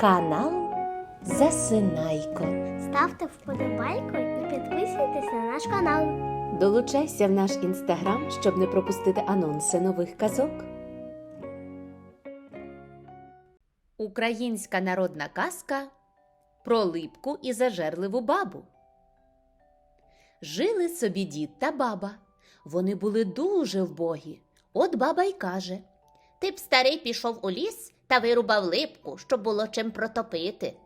Канал Засинайко. Ставте вподобайку і підписуйтесь на наш канал. Долучайся в наш інстаграм, щоб не пропустити анонси нових казок. Українська народна казка про липку і зажерливу бабу. Жили собі дід та баба. Вони були дуже вбогі. От баба й каже: Ти б старий пішов у ліс та вирубав липку, щоб було чим протопити.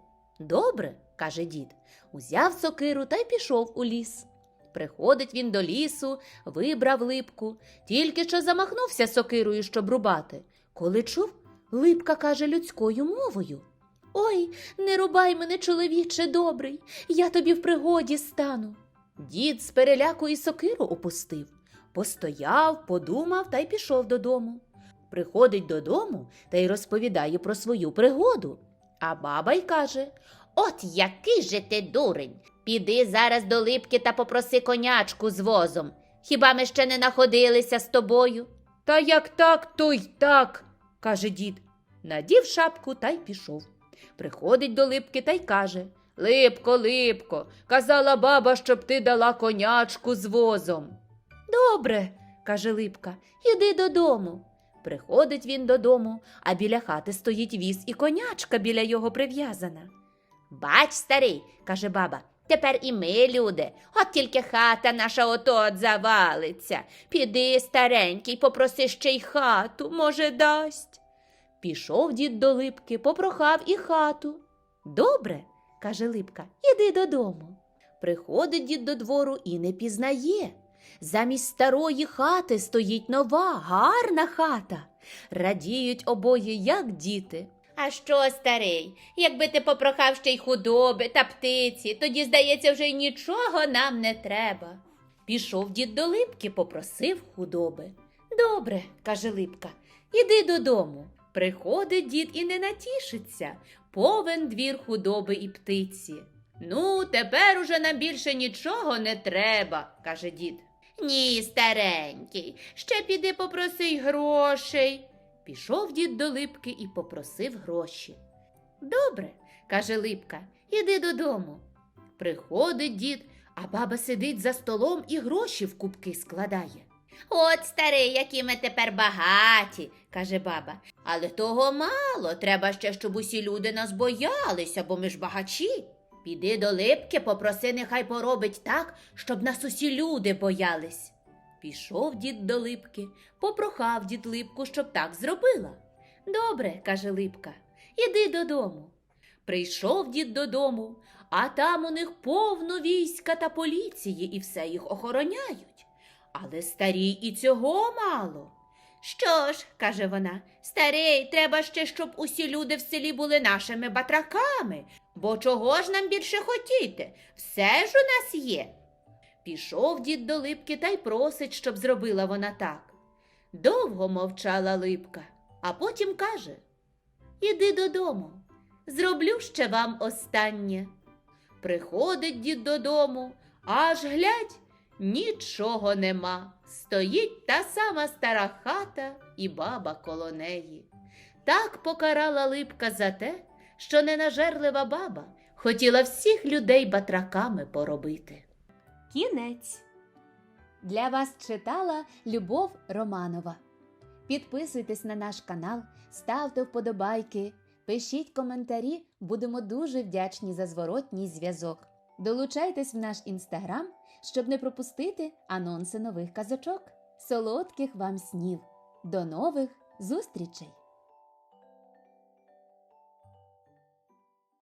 Добре, каже дід, узяв сокиру та й пішов у ліс. Приходить він до лісу, вибрав липку, тільки що замахнувся сокирою, щоб рубати. Коли чув, липка каже людською мовою. Ой, не рубай мене, чоловіче добрий, я тобі в пригоді стану. Дід з переляку і сокиру опустив, постояв, подумав та й пішов додому. Приходить додому та й розповідає про свою пригоду. А баба й каже: От який же ти дурень. Піди зараз до липки та попроси конячку з возом. Хіба ми ще не находилися з тобою? Та як так, то й так, каже дід. Надів шапку та й пішов. Приходить до липки та й каже Липко, липко, казала баба, щоб ти дала конячку з возом. Добре, каже липка, іди додому. Приходить він додому, а біля хати стоїть віз і конячка біля його прив'язана. Бач, старий, каже баба, тепер і ми люди. От тільки хата наша ото-от завалиться. Піди, старенький, попроси ще й хату, може, дасть. Пішов дід до липки, попрохав і хату. Добре, каже липка, іди додому. Приходить дід до двору і не пізнає. Замість старої хати стоїть нова, гарна хата. Радіють обоє, як діти. А що, старий, якби ти попрохав ще й худоби та птиці, тоді, здається, вже й нічого нам не треба. Пішов дід до липки, попросив худоби. Добре, каже липка, іди додому. Приходить дід і не натішиться, повен двір худоби і птиці. Ну, тепер уже нам більше нічого не треба, каже дід. Ні, старенький, ще піди попроси й грошей. Пішов дід до липки і попросив гроші. Добре, каже липка, іди додому. Приходить дід, а баба сидить за столом і гроші в кубки складає. От, старий, які ми тепер багаті, каже баба. Але того мало, треба ще, щоб усі люди нас боялися, бо ми ж багачі. Піди до липки, попроси, нехай поробить так, щоб нас усі люди боялись. Пішов дід до липки, попрохав дід липку, щоб так зробила. Добре, каже липка, іди додому. Прийшов дід додому, а там у них повно війська та поліції, і все їх охороняють. Але старій і цього мало. Що ж, каже вона, старий, треба ще, щоб усі люди в селі були нашими батраками, бо чого ж нам більше хотіти? Все ж у нас є. Пішов дід до липки та й просить, щоб зробила вона так. Довго мовчала липка, а потім каже Іди додому, зроблю ще вам останнє. Приходить дід додому, аж глядь, нічого нема. Стоїть та сама стара хата і баба коло неї. Так покарала липка за те, що ненажерлива баба хотіла всіх людей батраками поробити. Кінець. Для вас читала Любов Романова. Підписуйтесь на наш канал, ставте вподобайки, пишіть коментарі, будемо дуже вдячні за зворотній зв'язок. Долучайтесь в наш інстаграм, щоб не пропустити анонси нових казочок. Солодких вам снів. До нових зустрічей!